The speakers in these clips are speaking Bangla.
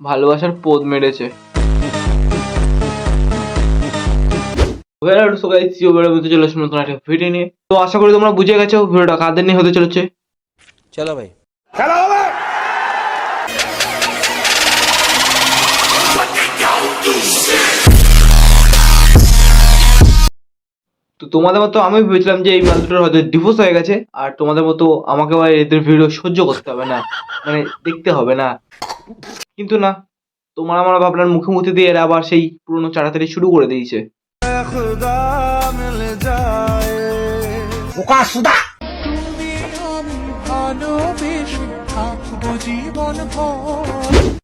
ভালোবাসার পোদ মেরেছে। চলে আসলাম নতুন একটা নিয়ে। তো আশা করি তোমরা বুঝে গেছো ভিডিওটা কাদের নিয়ে হতে চলেছে। চলো ভাই। তো তোমাদের মতো আমি ভেবেছিলাম যে এই মালটার হয়তো ডিভোর্স হয়ে গেছে আর তোমাদের মতো আমাকে এদের ভিডিও সহ্য করতে হবে না। মানে দেখতে হবে না। কিন্তু না তোমার আমার ভাবনার মুখে মুখে দিয়ে এরা আবার সেই পুরনো চাড়াতাড়ি শুরু করে দিয়েছে।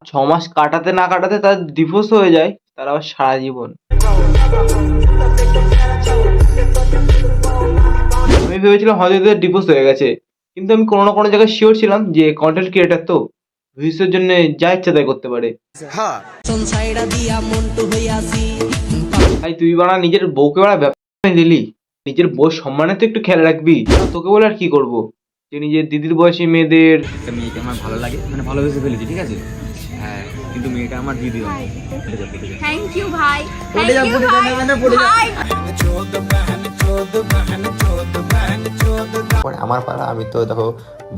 ছ মাস কাটাতে না কাটাতে তার ডিভোর্স হয়ে যায় তার আবার সারা জীবন। আমি ভেবেছিলাম হয়তো ডিভোর্স হয়ে গেছে কিন্তু আমি কোনো না কোনো জায়গায় শিওর ছিলাম যে কন্টেন্ট ক্রিয়েটার তো। ভিউসের জন্য যা ইচ্ছা তাই করতে পারে। হইয়াছি তাই তুই বানা নিজের বউকে বাড়া ব্যবসা দিলি নিজের বউ সম্মানে তো একটু খেয়াল রাখবি। তোকে বলে আর কি করব? যে নিজের দিদির বয়সী মেয়েদের একটা মেয়েকে আমার ভালো লাগে মানে ভালোবেসে ফেলেছি ঠিক আছে? হ্যাঁ কিন্তু মেয়েটা আমার দিদি থ্যাংক ইউ ভাই। থ্যাংক ইউ ভাই। পরে আমার পাড়া আমি তো দেখো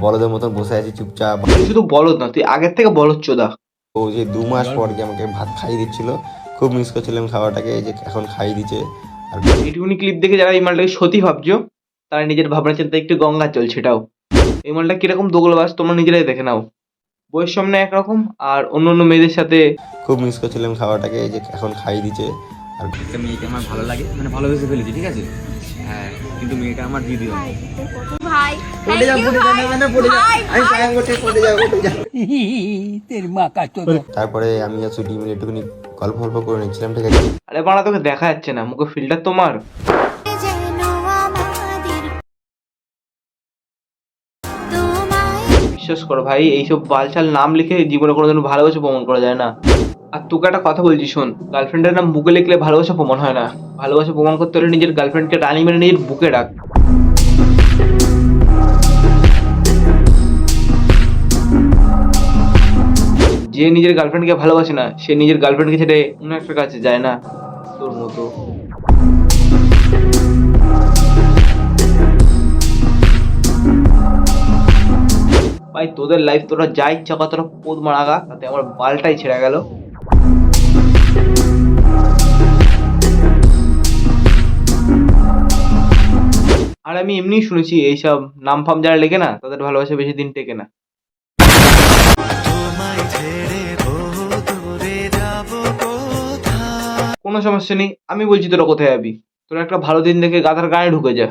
বলদের মতন বসে আছি চুপচাপ। শুধু বলদ না তুই আগের থেকে বলদ চোদা। ও যে দু মাস পর গিয়ে আমাকে ভাত খাইয়ে দিচ্ছিল খুব মিস করছিলাম খাওয়াটাকে যে এখন খাইয়ে দিচ্ছে। আর এইটুকুনি ক্লিপ দেখে যারা এই মালটাকে সত্যি ভাবছ তারা নিজের ভাবনা চিন্তা একটু গঙ্গা চলছে এটাও এই মালটা কীরকম দোগলবাস তোমরা নিজেরাই দেখে নাও। বইয়ের সামনে একরকম আর অন্য অন্য মেয়েদের সাথে খুব মিস করছিলাম খাওয়াটাকে যে এখন খাইয়ে দিচ্ছে। আর একটা মেয়েকে আমার ভালো লাগে। মানে ভালোবেসে ফেলেছি ঠিক আছে? হ্যাঁ কিন্তু মেয়েটা আমার দিদি হয়। ভাই থ্যাংক ইউ ভাই। ভাই। তারপরে আমি আর সুটি মিলে একটুখানি গল্প গল্প করে নিচ্ছিলাম ঠিক আছে? আরে বাড়া তোকে দেখা যাচ্ছে না। মুখে ফিল্টার তোমার। বিশ্বাস করো ভাই এইসব বালচাল নাম লিখে জীবনে কোনোদিন ভালোবাসা প্রমাণ করা যায় না। আর তোকে একটা কথা বলছি, শোন। গার্লফ্রেন্ডের নাম বুকে লিখলে ভালোবাসা প্রমাণ হয় না। ভালোবাসা প্রমাণ করতে হলে নিজের গার্লফ্রেন্ডকে টানি মেরে নিজের বুকে ডাক। যে নিজের গার্লফ্রেন্ডকে ভালোবাসে না, সে নিজের গার্লফ্রেন্ডকে ছেড়ে অন্য একটা কাছে যায় না। তোর মতো। ভাই, তোদের লাইফ তোরা যা ইচ্ছা কর, তোরা পোদ মারাগা তাতে আমার বালটাই ছেড়ে গেল। আর আমি এমনিই শুনেছি এইসব নাম ফাম যারা লেখে না, তাদের ভালোবাসা বেশি দিন টেকে না। কোনো সমস্যা নেই, আমি বলছি তোরা কোথায় যাবি? তোরা একটা ভালো দিন দেখে গাধার গায়ে ঢুকে যা।